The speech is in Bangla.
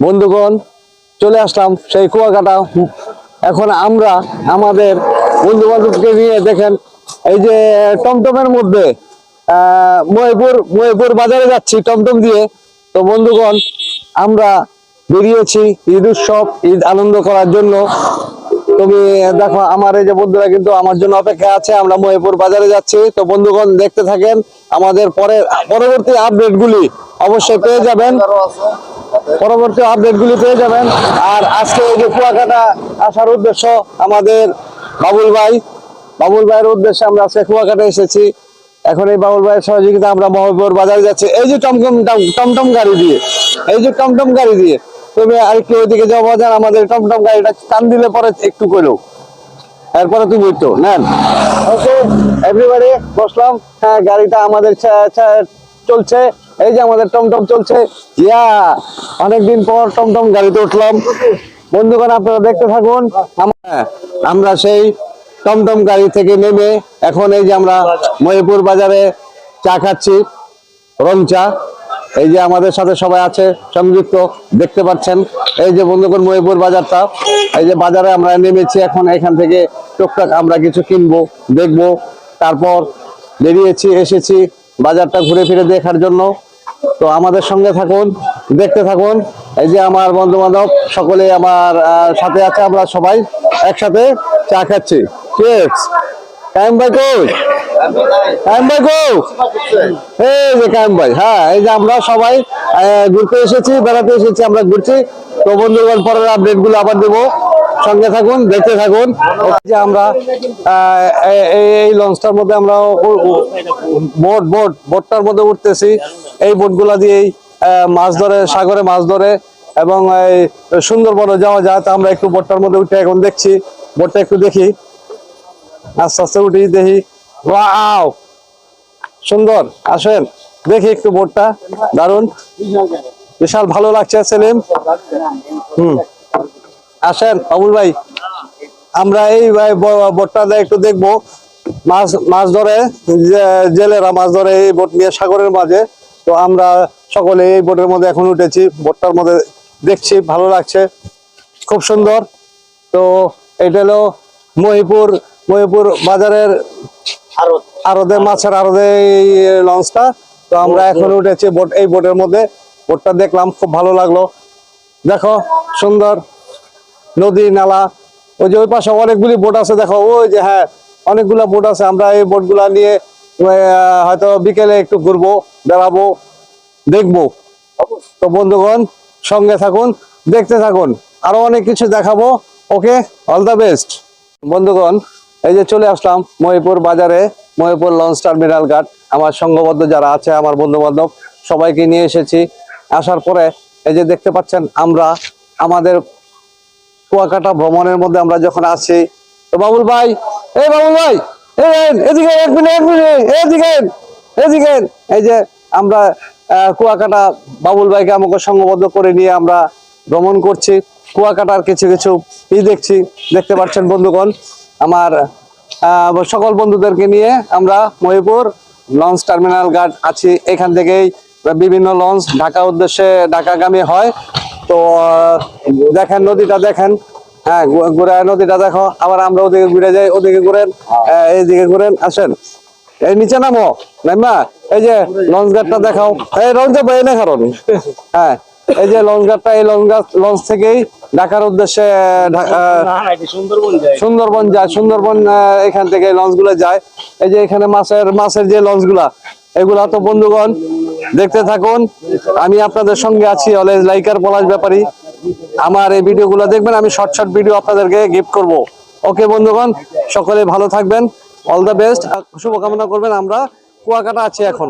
বন্ধুগণ, চলে আসলাম সেই কুয়াকাটা। এখন আমরা আমাদের বন্ধু বান্ধবকে নিয়ে দেখেন, এই যে টমটমের মধ্যে, আহ মহিপুর মহিপুর বাজারে যাচ্ছি টমটম দিয়ে। তো বন্ধুগণ, আমরা বেরিয়েছি ঈদ উৎসব, ঈদ আনন্দ করার জন্য। তুমি দেখো, আমার এই যে বন্ধুরা কিন্তু আমার জন্য অপেক্ষা আছে, আমরা মহিপুর বাজারে যাচ্ছি। তো বন্ধুগণ, দেখতে থাকেন, আমাদের পরের, পরবর্তী আপডেট গুলি অবশ্যই পেয়ে যাবেন। পরবর্তী আপডেট গুলি পেয়ে যাবেন। আর আজকে এই যে কুয়াকাটা আসার উদ্দেশ্য আমাদের বাবুল ভাই। বাবুল ভাইয়ের উদ্দেশ্যে আমরা আজকে কুয়াকাটা এসেছি। এখন এই বাবুল ভাইয়ের সহযোগিতা আমরা মহাবীর বাজারে যাচ্ছি। এই যে টমটম টম- টমটম গাড়ি দিয়ে, এই যে টমটম গাড়ি দিয়ে, তুমি আরেকটু ওইদিকে যাও বাজার। আমাদের টমটম গাড়িটা টান দিলে পরে একটু করো এরপরে তুমি একটু নেন। ওকে এভরিবাডি বসলাম। হ্যাঁ গাড়িটা আমাদের চলছে। এই যে আমাদের টমটম চলছে। ইয়া, অনেকদিন পর টমটম গাড়িতে উঠলাম। বন্ধুগণ, আপনারা দেখতে থাকুন, আমরা সেই টমটম গাড়ি থেকে নেমে এখন এই যে আমরা মহিপুর বাজারে চা খাচ্ছি রং চা। এই যে আমাদের সাথে সবাই আছে, সংযুক্ত, দেখতে পাচ্ছেন। এই যে বন্ধুগণ, মহিপুর বাজারটা। এই যে বাজারে আমরা নেমেছি, এখন এখান থেকে টুকটাক আমরা কিছু কিনবো, দেখব। তারপর বেরিয়েছি, এসেছি বাজারটা ঘুরে ফিরে দেখার জন্য। তো আমাদের সঙ্গে থাকুন, দেখতে থাকুন। এই যে আমার বন্ধু বান্ধব সকলে আমার সাথে আছে আমরা সবাই একসাথে চা খাচ্ছি। চিপস কায়েম ভাই এই যে কায়েম ভাই হ্যাঁ এই যে আমরা সবাই ঘুরতে এসেছি, বেড়াতে এসেছি, আমরা ঘুরছি। তো বন্ধুগণ, পরের আপডেটগুলো আবার দেবো। সঙ্গে থাকুন, দেখতে থাকুন। যে আমরা এই- লঞ্চটার মধ্যে আমরা বোট বোট, বোটটার মধ্যে উঠতেছি। এই বোটগুলা দিয়েই মাছ ধরে, সাগরে মাছ ধরে এবং এই সুন্দরবনে যাওয়া যায়। তা আমরা একটু বোটটার মধ্যে উঠে এখন দেখছি। বোটটা একটু দেখি। আস্তে আস্তে উঠি, দেখি। আও সুন্দর, আসেন। দেখি একটু বোটটা। দারুণ বিশাল ভালো লাগছে, সেলিম। হুম। আসেন অমুল ভাই। আমরা এই ভাই বোটটা একটু দেখব। মাছ মাছ ধরে জেলেরা মাছ ধরে এই বোট নিয়ে সাগরের মাঝে। তো আমরা সকলে এই বোটের মধ্যে এখন উঠেছি বোটটার মধ্যে দেখছি ভালো লাগছে খুব সুন্দর। তো এটা হলো মহিপুর মহিপুর বাজারের আরদে মাছের আরদে এই লঞ্চটা। তো আমরা এখন উঠেছি বোট এই বোটের মধ্যে। বোটটা দেখলাম খুব ভালো লাগল। দেখো সুন্দর। নদী, নালা, ওই যে ওই পাশে অনেকগুলি বোট আছে, দেখো, ওই যে হ্যাঁ অনেকগুলো বোট আছে, আমরা এই বোটগুলা নিয়ে হয়তো বিকেলে একটু ঘুরবো, বেড়াবো, দেখব। তো বন্ধুগণ, সঙ্গে থাকুন, দেখতে থাকুন, আরও অনেক কিছু দেখাবো, ওকে? অল দ্য বেস্ট বন্ধুগণ, এই যে চলে আসলাম মহিপুর বাজারে, মহিপুর লঞ্চ টার্মিনাল ঘাট। আমার সঙ্গবদ্ধ যারা আছে, আমার বন্ধু বান্ধব সবাইকে নিয়ে এসেছি। আসার পরে, এই যে দেখতে পাচ্ছেন, আমরা আমাদের কুয়াকাটা ভ্রমণের মধ্যে আমরা যখন আছি, তো বাবুল ভাই, এই বাবুল ভাই এদিকে এক মিনিট এক মিনিট, এদিকে এদিকে। এই যে আমরা কুয়াকাটা বাবুল ভাইকে আমাকে সঙ্গবদ্ধ করে নিয়ে আমরা ভ্রমণ করছি। কুয়াকাটার কিছু কিছু ই দেখছি, দেখতে পাচ্ছেন বন্ধুগণ, আমার সকল বন্ধুদেরকে নিয়ে আমরা মহিপুর লঞ্চ টার্মিনাল গার্ড আছি। এখান থেকেই বিভিন্ন লঞ্চ ঢাকা উদ্দেশ্যে ঢাকাগামী হয়। তো দেখেন নদীটা দেখেন। হ্যাঁ ঘুরে নদীটা দেখো। আবার আমরা ওদিকে ঘুরে যাই ওদিকে ঘুরেন এইদিকে ঘুরেন আসেন। এই নিচে নামো নাইমা এই যে লঞ্চ ঘাটটা দেখাও। এই লঞ্চ যাব এনে কারণ হ্যাঁ এই যে লঞ্চ ঘাটটা এই লঞ্চ লঞ্চ থেকেই ঢাকার উদ্দেশ্যে সুন্দরবন যায়। সুন্দরবন যায় সুন্দরবন এখান থেকে লঞ্চগুলো যায়। এই যে এখানে মাছের মাছের যে লঞ্চগুলা এগুলা তো বন্ধুগণ দেখতে থাকুন। আমি আপনাদের সঙ্গে আছি, অলওয়েজ লাইকার পলাশ ব্যাপারী। আমার এই ভিডিওগুলো দেখবেন, আমি শর্ট শর্ট ভিডিও আপনাদেরকে গিফট করব। ওকে, বন্ধুগণ, সকলে ভালো থাকবেন। All the best. শুভকামনা করবেন আমরা। কুয়াকাটা আছি এখন।